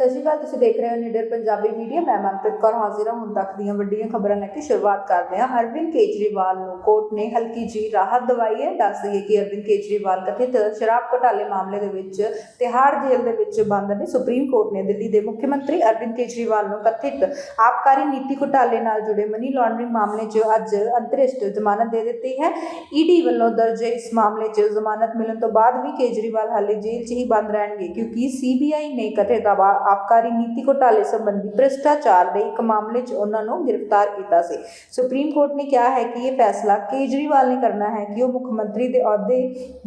ਸਤਿ ਸ਼੍ਰੀ ਅਕਾਲ, ਤੁਸੀਂ ਦੇਖ ਰਹੇ ਹੋ ਨਿਡਰ ਪੰਜਾਬੀ ਮੀਡੀਆ। ਮੈਂ ਮਨਪ੍ਰੀਤ ਕੌਰ ਹਾਜ਼ਰ ਹਾਂ। ਹੁਣ ਤੱਕ ਦੀਆਂ ਵੱਡੀਆਂ ਖਬਰਾਂ ਲੈ ਕੇ ਸ਼ੁਰੂਆਤ ਕਰਦੇ ਹਾਂ। ਅਰਵਿੰਦ ਕੇਜਰੀਵਾਲ ਨੂੰ ਕੋਰਟ ਨੇ ਹਲਕੀ ਜੀ ਰਾਹਤ ਦਵਾਈ ਹੈ। ਦੱਸ ਦਈਏ ਕਿ ਅਰਵਿੰਦ ਕੇਜਰੀਵਾਲ ਕਥਿਤ ਸ਼ਰਾਬ ਘੁਟਾਲੇ ਮਾਮਲੇ ਦੇ ਵਿੱਚ ਤਿਹਾੜ ਜੇਲ੍ਹ ਦੇ ਵਿੱਚ ਬੰਦ ਨੇ। ਸੁਪਰੀਮ ਕੋਰਟ ਨੇ ਦਿੱਲੀ ਦੇ ਮੁੱਖ ਮੰਤਰੀ ਅਰਵਿੰਦ ਕੇਜਰੀਵਾਲ ਨੂੰ ਕਥਿਤ ਆਬਕਾਰੀ ਨੀਤੀ ਘੁਟਾਲੇ ਨਾਲ ਜੁੜੇ ਮਨੀ ਲਾਂਡਰਿੰਗ ਮਾਮਲੇ 'ਚ ਅੱਜ ਅੰਤਰਿਸ਼ਟ ਜ਼ਮਾਨਤ ਦੇ ਦਿੱਤੀ ਹੈ। ਈਡੀ ਵੱਲੋਂ ਦਰਜ ਇਸ ਮਾਮਲੇ 'ਚ ਜ਼ਮਾਨਤ ਮਿਲਣ ਤੋਂ ਬਾਅਦ ਵੀ ਕੇਜਰੀਵਾਲ ਹਾਲੇ ਜੇਲ੍ਹ 'ਚ ਹੀ ਬੰਦ ਰਹਿਣਗੇ, ਕਿਉਂਕਿ ਸੀਬੀਆਈ ਨੇ ਕਥਿਤ ਆਬਕਾਰੀ ਨੀਤੀ ਘੁਟਾਲੇ ਸੰਬੰਧੀ ਭ੍ਰਿਸ਼ਟਾਚਾਰ ਦੇ ਇੱਕ ਮਾਮਲੇ 'ਚ ਉਹਨਾਂ ਨੂੰ ਗ੍ਰਿਫਤਾਰ ਕੀਤਾ ਸੀ। ਸੁਪਰੀਮ ਕੋਰਟ ਨੇ ਕਿਹਾ ਹੈ ਕਿ ਇਹ ਫੈਸਲਾ ਕੇਜਰੀਵਾਲ ਨੇ ਕਰਨਾ ਹੈ ਕਿ ਉਹ ਮੁੱਖ ਮੰਤਰੀ ਦੇ ਅਹੁਦੇ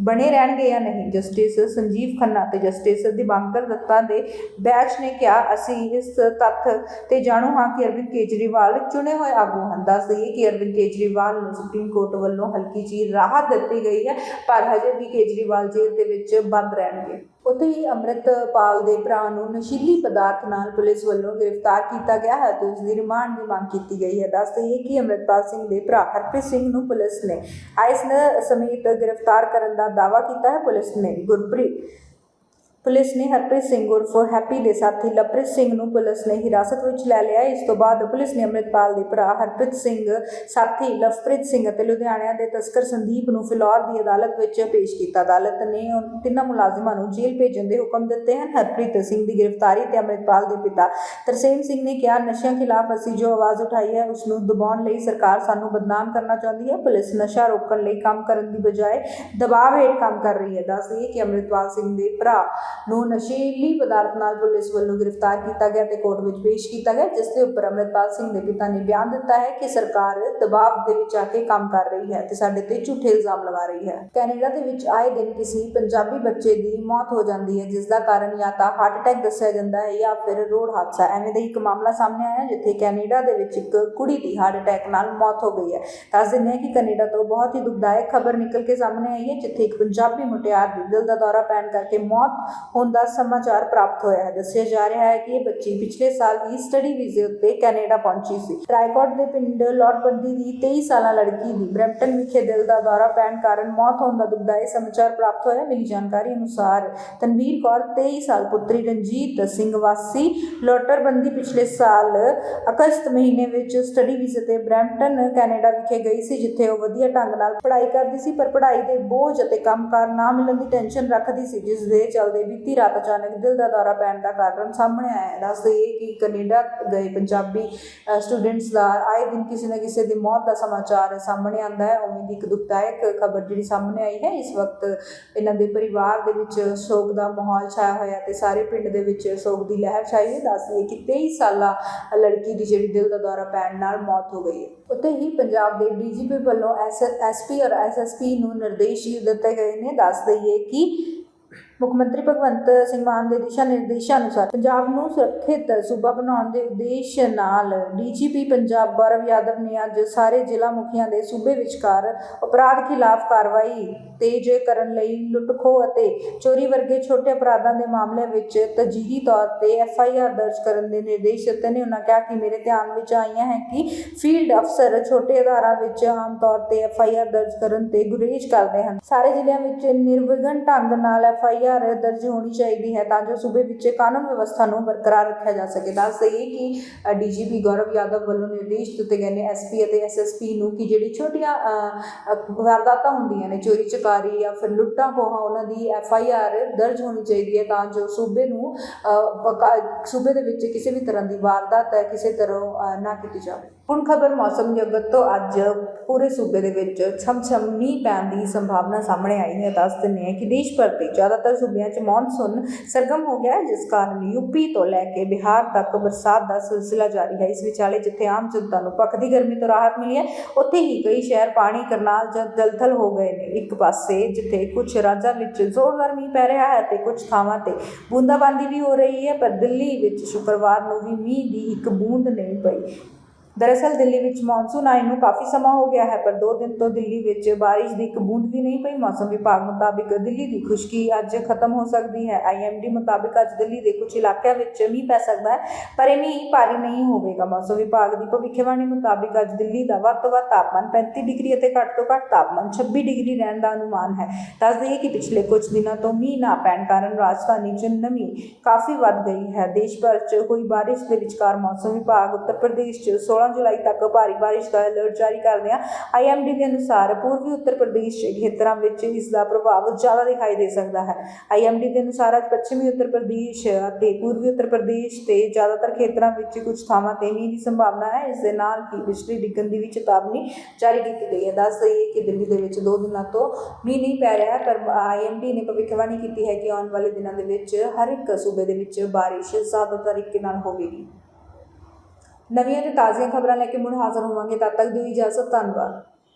ਬਣੇ ਰਹਿਣਗੇ ਜਾਂ ਨਹੀਂ। ਜਸਟਿਸ ਸੰਜੀਵ ਖੰਨਾ ਤੇ ਜਸਟਿਸ ਦਿਵਾਂਕਰ ਦੱਤਾ ਦੇ ਬੈਂਚ ਨੇ ਕਿਹਾ, ਅਸੀਂ ਇਸ ਤੱਥ ਤੇ ਜਾਣੂ ਹਾਂ ਕਿ ਅਰਵਿੰਦ ਕੇਜਰੀਵਾਲ ਚੁਣੇ ਹੋਏ ਆਗੂ ਹਨ। ਦੱਸ ਦਈਏ ਕਿ ਅਰਵਿੰਦ ਕੇਜਰੀਵਾਲ ਨੂੰ ਸੁਪਰੀਮ ਕੋਰਟ ਵੱਲੋਂ ਹਲਕੀ ਜਿਹੀ ਰਾਹਤ ਦਿੱਤੀ ਗਈ ਹੈ, ਪਰ ਹਜੇ ਵੀ ਕੇਜਰੀਵਾਲ ਜੇਲ੍ਹ ਦੇ ਵਿੱਚ ਬੰਦ ਰਹਿਣਗੇ। ਉੱਥੇ ਹੀ ਅੰਮ੍ਰਿਤਪਾਲ ਦੇ ਭਰਾ ਨੂੰ ਨਸ਼ੀਲੀ ਪਦਾਰਥ ਨਾਲ ਪੁਲਿਸ ਵੱਲੋਂ ਗ੍ਰਿਫਤਾਰ ਕੀਤਾ ਗਿਆ ਹੈ ਤੇ ਉਸ ਦੀ ਰਿਮਾਂਡ ਦੀ ਮੰਗ ਕੀਤੀ ਗਈ ਹੈ। ਦੱਸ ਦਈਏ ਕਿ ਅੰਮ੍ਰਿਤਪਾਲ ਸਿੰਘ ਦੇ ਭਰਾ ਹਰਪ੍ਰੀਤ ਸਿੰਘ ਨੂੰ ਪੁਲਿਸ ਨੇ ਆਈਸ ਸਮੇਤ ਗ੍ਰਿਫਤਾਰ ਕਰਨ ਦਾ ਦਾਅਵਾ ਕੀਤਾ ਹੈ। ਪੁਲਿਸ ਨੇ ਗੁਰਪ੍ਰੀਤ ਪੁਲਿਸ ਨੇ ਹਰਪ੍ਰੀਤ ਸਿੰਘ ਉਰਫ ਹੈਪੀ ਦੇ ਸਾਥੀ ਲਵਪ੍ਰੀਤ ਸਿੰਘ ਨੂੰ ਪੁਲਿਸ ਨੇ ਹਿਰਾਸਤ ਵਿੱਚ ਲੈ ਲਿਆ। ਇਸ ਤੋਂ ਬਾਅਦ ਪੁਲਿਸ ਨੇ ਅੰਮ੍ਰਿਤਪਾਲ ਦੇ ਭਰਾ ਹਰਪ੍ਰੀਤ ਸਿੰਘ, ਸਾਥੀ ਲਵਪ੍ਰੀਤ ਸਿੰਘ ਅਤੇ ਲੁਧਿਆਣਾ ਦੇ ਤਸਕਰ ਸੰਦੀਪ ਨੂੰ ਫਿਲੌਰ ਦੀ ਅਦਾਲਤ ਵਿੱਚ ਪੇਸ਼ ਕੀਤਾ। ਅਦਾਲਤ ਨੇ ਤਿੰਨਾਂ ਮੁਲਾਜ਼ਮਾਂ ਨੂੰ ਜੇਲ੍ਹ ਭੇਜਣ ਦੇ ਹੁਕਮ ਦਿੱਤੇ ਹਨ। ਹਰਪ੍ਰੀਤ ਸਿੰਘ ਦੀ ਗ੍ਰਿਫਤਾਰੀ ਤੇ ਅੰਮ੍ਰਿਤਪਾਲ ਦੇ ਪਿਤਾ ਤਰਸੇਮ ਸਿੰਘ ਨੇ ਕਿਹਾ, ਨਸ਼ਿਆਂ ਖਿਲਾਫ ਅਸੀਂ ਜੋ ਆਵਾਜ਼ ਉਠਾਈ ਹੈ ਉਸ ਨੂੰ ਦਬਾਉਣ ਲਈ ਸਰਕਾਰ ਸਾਨੂੰ ਬਦਨਾਮ ਕਰਨਾ ਚਾਹੁੰਦੀ ਹੈ। ਪੁਲਿਸ ਨਸ਼ਾ ਰੋਕਣ ਲਈ ਕੰਮ ਕਰਨ ਦੀ ਬਜਾਏ ਦਬਾਅ ਹੇਠ ਕੰਮ ਕਰ ਰਹੀ ਹੈ। ਦੱਸ ਦਈਏ ਕਿ ਅੰਮ੍ਰਿਤਪਾਲ ਸਿੰਘ ਦੇ ਭਰਾ ਨੂੰ ਨਸ਼ੀਲੀ ਪਦਾਰਥ ਨਾਲ ਪੁਲਿਸ ਵੱਲੋਂ ਗ੍ਰਿਫਤਾਰ ਕੀਤਾ ਗਿਆ ਤੇ ਕੋਰਟ ਵਿੱਚ ਪੇਸ਼ ਕੀਤਾ ਗਿਆ, ਜਿਸ ਦੇ ਉੱਪਰ ਅੰਮ੍ਰਿਤਪਾਲ ਸਿੰਘ ਦੇ ਪਿਤਾ ਨੇ ਬਿਆਨ ਦਿੱਤਾ ਹੈ ਕਿ ਸਰਕਾਰ ਦਬਾਅ ਦੇ ਵਿੱਚ ਆ ਕੇ ਕੰਮ ਕਰ ਰਹੀ ਹੈ ਤੇ ਸਾਡੇ ਤੇ ਝੂਠੇ ਇਲਜ਼ਾਮ ਲਗਾ ਰਹੀ ਹੈ। ਕੈਨੇਡਾ ਦੇ ਵਿੱਚ ਆਏ ਦਿਨ ਕਿਸੇ ਪੰਜਾਬੀ ਬੱਚੇ ਦੀ ਮੌਤ ਹੋ ਜਾਂਦੀ ਹੈ, ਜਿਸ ਦਾ ਕਾਰਨ ਜਾਂ ਤਾਂ ਹਾਰਟ ਅਟੈਕ ਦੱਸਿਆ ਜਾਂਦਾ ਹੈ ਜਾਂ ਫਿਰ ਰੋਡ ਹਾਦਸਾ। ਐਵੇਂ ਦਾ ਇੱਕ ਮਾਮਲਾ ਸਾਹਮਣੇ ਆਇਆ ਜਿੱਥੇ ਕੈਨੇਡਾ ਦੇ ਵਿੱਚ ਇੱਕ ਕੁੜੀ ਦੀ ਹਾਰਟ ਅਟੈਕ ਨਾਲ ਮੌਤ ਹੋ ਗਈ ਹੈ। ਦੱਸ ਦਿੰਦੇ ਹਾਂ ਕਿ ਕੈਨੇਡਾ ਤੋਂ ਬਹੁਤ ਹੀ ਦੁਖਦਾਇਕ ਖਬਰ ਨਿਕਲ ਕੇ ਸਾਹਮਣੇ ਆਈ ਹੈ, ਜਿੱਥੇ ਇੱਕ ਪੰਜਾਬੀ ਮੁਟਿਆਰ ਦੀ ਦਿਲ ਦਾ ਦੌਰਾ ਪੈਣ ਕਰਕੇ ਮੌਤ ਹੋਣ ਦਾ ਸਮਾਚਾਰ ਪ੍ਰਾਪਤ ਹੋਇਆ ਹੈ। ਦੱਸਿਆ ਜਾ ਰਿਹਾ ਹੈ ਕਿ ਇਹ ਬੱਚੀ ਪਿਛਲੇ ਸਾਲ ਹੀ ਸਟੱਡੀ ਵੀਜ਼ੇ ਉੱਤੇ ਕੈਨੇਡਾ ਪਹੁੰਚੀ ਸੀ। ਟ੍ਰਾਈਕੋਟ ਦੇ ਪਿੰਡ ਲੋਟਬੰਦੀ ਦੀ 23 ਸਾਲਾ ਲੜਕੀ ਦੀ ਬ੍ਰੈਂਪਟਨ ਵਿਖੇ ਦਿਲ ਦਾ ਦੌਰਾ ਪੈਣ ਕਾਰਨ ਮੌਤ ਹੋਣ ਦਾ ਦੁਖਦਾਈ ਸਮਾਚਾਰ ਪ੍ਰਾਪਤ ਹੋਇਆ। ਮਿਲੀ ਜਾਣਕਾਰੀ ਅਨੁਸਾਰ ਤਨਵੀਰ ਕੌਰ 23 ਸਾਲ ਪੁੱਤਰੀ ਰਣਜੀਤ ਸਿੰਘ ਵਾਸੀ, ਲੋਟਰਬੰਦੀ ਪਿਛਲੇ ਸਾਲ ਅਗਸਤ ਮਹੀਨੇ ਵਿੱਚ ਸਟੱਡੀ ਵੀਜ਼ੇ ਤੇ ਬ੍ਰੈਂਪਟਨ, ਕੈਨੇਡਾ ਵਿਖੇ ਗਈ ਸੀ, ਜਿੱਥੇ ਉਹ ਵਧੀਆ ਢੰਗ ਨਾਲ ਪੜ੍ਹਾਈ ਕਰਦੀ ਸੀ, ਪਰ ਪੜ੍ਹਾਈ ਦੇ ਬੋਝ ਅਤੇ ਕੰਮਕਾਰ ਨਾ ਮਿਲਣ ਦੀ ਟੈਨਸ਼ਨ ਰੱਖਦੀ ਸੀ, ਜਿਸ ਦੇ ਚੱਲਦੇ ਬੀਤੀ ਰਾਤ ਅਚਾਨਕ ਦਿਲ ਦਾ ਦੌਰਾ ਪੈਣ ਦਾ ਕਾਰਨ ਸਾਹਮਣੇ ਆਇਆ। ਹੈ ਦੱਸ ਦਈਏ ਕਿ ਕੈਨੇਡਾ ਗਏ ਪੰਜਾਬੀ ਸਟੂਡੈਂਟਸ ਦਾ ਆਏ ਦਿਨ ਕਿਸੇ ਨਾ ਕਿਸੇ ਦੀ ਮੌਤ ਦਾ ਸਮਾਚਾਰ ਸਾਹਮਣੇ ਆਉਂਦਾ ਹੈ। ਉਵੇਂ ਦੀ ਇੱਕ ਦੁਖਦਾਇਕ ਖਬਰ ਜਿਹੜੀ ਸਾਹਮਣੇ ਆਈ ਹੈ। ਇਸ ਵਕਤ ਇਹਨਾਂ ਦੇ ਪਰਿਵਾਰ ਦੇ ਵਿੱਚ ਸੋਗ ਦਾ ਮਾਹੌਲ ਛਾਇਆ ਹੋਇਆ ਤੇ ਸਾਰੇ ਪਿੰਡ ਦੇ ਵਿੱਚ ਸੋਗ ਦੀ ਲਹਿਰ ਛਾਈ ਹੈ। ਦੱਸ ਦਈਏ ਕਿ 23 ਸਾਲਾ ਲੜਕੀ ਦੀ ਜਿਹੜੀ ਦਿਲ ਦਾ ਦੌਰਾ ਪੈਣ ਨਾਲ ਮੌਤ ਹੋ ਗਈ ਹੈ। ਉੱਥੇ ਹੀ ਪੰਜਾਬ ਦੇ ਡੀਜੀਪੀ ਵੱਲੋਂ ਐਸਐਸਪੀ ਔਰ ਐਸਐਸਪੀ ਨੂੰ ਨਿਰਦੇਸ਼ ਦਿੱਤੇ ਗਏ ਨੇ। ਦੱਸ ਦਈਏ ਕਿ ਮੁੱਖ ਮੰਤਰੀ ਭਗਵੰਤ ਸਿੰਘ ਮਾਨ ਦੇ ਦਿਸ਼ਾ ਨਿਰਦੇਸ਼ਾਂ ਅਨੁਸਾਰ ਪੰਜਾਬ ਨੂੰ ਸੁਰੱਖਿਅਤ ਸੂਬਾ ਬਣਾਉਣ ਦੇ ਉਦੇਸ਼ ਨਾਲ ਡੀਜੀਪੀ ਪੰਜਾਬ ਗੌਰਵ ਯਾਦਵ ਨੇ ਅੱਜ ਸਾਰੇ ਜ਼ਿਲ੍ਹਾ ਮੁਖੀਆਂ ਦੇ ਸੂਬੇ ਵਿਚਕਾਰ ਅਪਰਾਧ ਖਿਲਾਫ ਕਾਰਵਾਈ ਤੇਜ਼ ਕਰਨ ਲਈ ਲੁੱਟਖੋ ਅਤੇ ਚੋਰੀ ਵਰਗੇ ਛੋਟੇ ਅਪਰਾਧਾਂ ਦੇ ਮਾਮਲਿਆਂ ਵਿੱਚ ਤਜੀਹੀ ਤੌਰ ਤੇ ਐਫ ਆਈ ਆਰ ਦਰਜ ਕਰਨ ਦੇ ਨਿਰਦੇਸ਼ ਦਿੱਤੇ ਨੇ। ਉਹਨਾਂ ਕਿਹਾ ਕਿ ਮੇਰੇ ਧਿਆਨ ਵਿੱਚ ਆਈਆਂ ਹੈ ਕਿ ਫੀਲਡ ਅਫਸਰ ਛੋਟੇ ਅਧਾਰਾਂ ਵਿੱਚ ਆਮ ਤੌਰ ਤੇ ਐਫ ਆਈ ਆਰ ਦਰਜ ਕਰਨ ਤੇ ਗੁਰੇਜ਼ ਕਰਦੇ ਹਨ। ਸਾਰੇ ਜ਼ਿਲ੍ਹਿਆਂ ਵਿੱਚ ਨਿਰਵਿਘਨ ਢੰਗ ਨਾਲ ਐਫ ਆਈ ਦਰਜ ਹੋਣੀ ਚਾਹੀਦੀ ਹੈ ਤਾਂ ਜੋ ਸੂਬੇ ਵਿੱਚ ਕਾਨੂੰਨ ਵਿਵਸਥਾ ਨੂੰ ਬਰਕਰਾਰ ਰੱਖਿਆ ਜਾ ਸਕੇ। ਦੱਸ ਦਈਏ ਕਿ ਡੀਜੀਪੀ ਗੌਰਵ ਯਾਦਵ ਵੱਲੋਂ ਨਿਰਦੇਸ਼ ਦਿੱਤੇ ਗਏ ਨੇ ਐਸਪੀ ਅਤੇ ਐਸਐਸਪੀ ਨੂੰ ਕਿ ਜਿਹੜੀ ਛੋਟੀਆਂ ਵਾਰਦਾਤਾਂ ਹੁੰਦੀਆਂ ਨੇ, ਚੋਰੀ, ਚਕਾਰੀ ਜਾਂ ਫਿਰ ਲੁੱਟਾਂ ਖੋਹਾਂ, ਉਹਨਾਂ ਦੀ ਐਫ ਆਈ ਆਰ ਦਰਜ ਹੋਣੀ ਚਾਹੀਦੀ ਹੈ ਤਾਂ ਜੋ ਸੂਬੇ ਨੂੰ ਸੂਬੇ ਦੇ ਵਿੱਚ ਕਿਸੇ ਵੀ ਤਰ੍ਹਾਂ ਦੀ ਵਾਰਦਾਤ ਕਿਸੇ ਤਰ੍ਹਾਂ ਨਾ ਕੀਤੀ ਜਾਵੇ। ਹੁਣ ਖਬਰ ਮੌਸਮ ਜਗਤ ਤੋਂ ਅੱਜ ਪੂਰੇ ਸੂਬੇ ਦੇ ਵਿੱਚ ਛਮਛਮ ਮੀਂਹ ਪੈਣ ਦੀ ਸੰਭਾਵਨਾ ਸਾਹਮਣੇ ਆਈ ਹੈ। ਦੱਸ ਦਿੰਦੇ ਹਾਂ ਕਿ ਦੇਸ਼ ਭਰ ਦੇ ਜ਼ਿਆਦਾਤਰ ਸੂਬਿਆਂ 'ਚ ਮੌਨਸੂਨ ਸਰਗਮ ਹੋ ਗਿਆ ਜਿਸ ਕਾਰਨ ਯੂਪੀ ਤੋਂ ਲੈ ਕੇ ਬਿਹਾਰ ਤੱਕ ਬਰਸਾਤ ਦਾ ਸਿਲਸਿਲਾ ਜਾਰੀ ਹੈ। ਇਸ ਵਿਚਾਲੇ ਜਿੱਥੇ ਆਮ ਜਨਤਾ ਨੂੰ ਭਖਦੀ ਗਰਮੀ ਤੋਂ ਰਾਹਤ ਮਿਲੀ ਹੈ, ਉੱਥੇ ਹੀ ਕਈ ਸ਼ਹਿਰ ਪਾਣੀ, ਕਰਨਾਲ ਜਾਂ ਦਲਦਲ ਹੋ ਗਏ ਨੇ। ਇੱਕ ਪਾਸੇ ਜਿੱਥੇ ਕੁਝ ਰਾਜਾਂ ਵਿੱਚ ਜ਼ੋਰਦਾਰ ਮੀਂਹ ਪੈ ਰਿਹਾ ਹੈ ਤੇ ਕੁਝ ਥਾਵਾਂ ਤੇ ਬੂੰਦਾਬਾਂਦੀ ਵੀ ਹੋ ਰਹੀ ਹੈ, ਪਰ ਦਿੱਲੀ ਵਿੱਚ ਸ਼ੁੱਕਰਵਾਰ ਨੂੰ ਵੀ ਮੀਂਹ ਦੀ ਇੱਕ ਬੂੰਦ ਨਹੀਂ ਪਈ। ਦਰਅਸਲ ਦਿੱਲੀ ਵਿੱਚ ਮੌਨਸੂਨ ਆਏ ਨੂੰ ਕਾਫੀ ਸਮਾਂ ਹੋ ਗਿਆ ਹੈ, ਪਰ ਦੋ ਦਿਨ ਤੋਂ ਦਿੱਲੀ ਵਿੱਚ ਬਾਰਿਸ਼ ਦੀ ਇੱਕ ਬੂੰਦ ਵੀ ਨਹੀਂ ਪਈ। ਮੌਸਮ ਵਿਭਾਗ ਮੁਤਾਬਿਕ ਦਿੱਲੀ ਦੀ ਖੁਸ਼ਕੀ ਅੱਜ ਖਤਮ ਹੋ ਸਕਦੀ ਹੈ। ਆਈਐਮਡੀ ਮੁਤਾਬਿਕ ਅੱਜ ਦਿੱਲੀ ਦੇ ਕੁਝ ਇਲਾਕਿਆਂ ਵਿੱਚ ਮੀਂਹ ਪੈ ਸਕਦਾ ਹੈ, ਪਰ ਇਹ ਮੀਂਹ ਭਾਰੀ ਨਹੀਂ ਹੋਵੇਗਾ। ਮੌਸਮ ਵਿਭਾਗ ਦੀ ਭਵਿੱਖਬਾਣੀ ਮੁਤਾਬਿਕ ਅੱਜ ਦਿੱਲੀ ਦਾ ਵੱਧ ਤੋਂ ਵੱਧ ਤਾਪਮਾਨ 35 ਡਿਗਰੀ ਅਤੇ ਘੱਟ ਤੋਂ ਘੱਟ ਤਾਪਮਾਨ 26 ਡਿਗਰੀ ਰਹਿਣ ਦਾ ਅਨੁਮਾਨ ਹੈ। ਦੱਸ ਦਈਏ ਕਿ ਪਿਛਲੇ ਕੁਝ ਦਿਨਾਂ ਤੋਂ ਮੀਂਹ ਨਾ ਪੈਣ ਕਾਰਨ ਰਾਜਧਾਨੀ 'ਚ ਨਮੀ ਕਾਫੀ ਵੱਧ ਗਈ ਹੈ। ਦੇਸ਼ ਭਰ 'ਚ ਹੋਈ ਬਾਰਿਸ਼ ਦੇ ਵਿਚਕਾਰ ਮੌਸਮ ਵਿਭਾਗ ਉੱਤਰ ਪ੍ਰਦੇਸ਼ 'ਚ 16 ਜੁਲਾਈ ਤੱਕ ਭਾਰੀ ਬਾਰਿਸ਼ ਦਾ ਅਲਰਟ ਜਾਰੀ ਕਰਦਿਆਂ ਆਈਐਮਡੀ ਦੇ ਅਨੁਸਾਰ ਪੂਰਬੀ ਉੱਤਰ ਪ੍ਰਦੇਸ਼ ਖੇਤਰਾਂ ਵਿੱਚ ਇਸ ਦਾ ਪ੍ਰਭਾਵ ਜ਼ਿਆਦਾ ਦਿਖਾਈ ਦੇ ਸਕਦਾ ਹੈ। ਆਈਐਮਡੀ ਦੇ ਅਨੁਸਾਰ ਅੱਜ ਪੱਛਮੀ ਉੱਤਰ ਪ੍ਰਦੇਸ਼ ਅਤੇ ਪੂਰਬੀ ਉੱਤਰ ਪ੍ਰਦੇਸ਼ ਤੇ ਜ਼ਿਆਦਾਤਰ ਖੇਤਰਾਂ ਵਿੱਚ ਕੁਝ ਥਾਵਾਂ ਤੇ ਮੀਂਹ ਦੀ ਸੰਭਾਵਨਾ ਹੈ। ਇਸ ਦੇ ਨਾਲ ਹੀ ਬਿਜਲੀ ਡਿੱਗਣ ਦੀ ਵੀ ਚੇਤਾਵਨੀ ਜਾਰੀ ਕੀਤੀ ਗਈ ਹੈ। ਦੱਸ ਦਈਏ ਕਿ ਦਿੱਲੀ ਦੇ ਵਿੱਚ ਦੋ ਦਿਨਾਂ ਤੋਂ ਮੀਂਹ ਨਹੀਂ ਪੈ ਰਿਹਾ ਹੈ ਪਰ ਆਈਐਮਡੀ ਨੇ ਭਵਿੱਖਬਾਣੀ ਕੀਤੀ ਹੈ ਕਿ ਆਉਣ ਵਾਲੇ ਦਿਨਾਂ ਦੇ ਵਿੱਚ ਹਰ ਇੱਕ ਸੂਬੇ ਦੇ ਵਿੱਚ ਬਾਰਿਸ਼ ਜ਼ਿਆਦਾ ਤਰੀਕੇ ਨਾਲ ਹੋਵੇਗੀ। ਨਵੀਆਂ ਤੇ ਤਾਜ਼ੀਆਂ ਖਬਰਾਂ ਲੈ ਕੇ ਮੁੜ ਹਾਜ਼ਰ ਹੋਵਾਂਗੇ ਤਦ ਤੱਕ ਦਿਓ ਇਜਾਜ਼ਤ ਧੰਨਵਾਦ।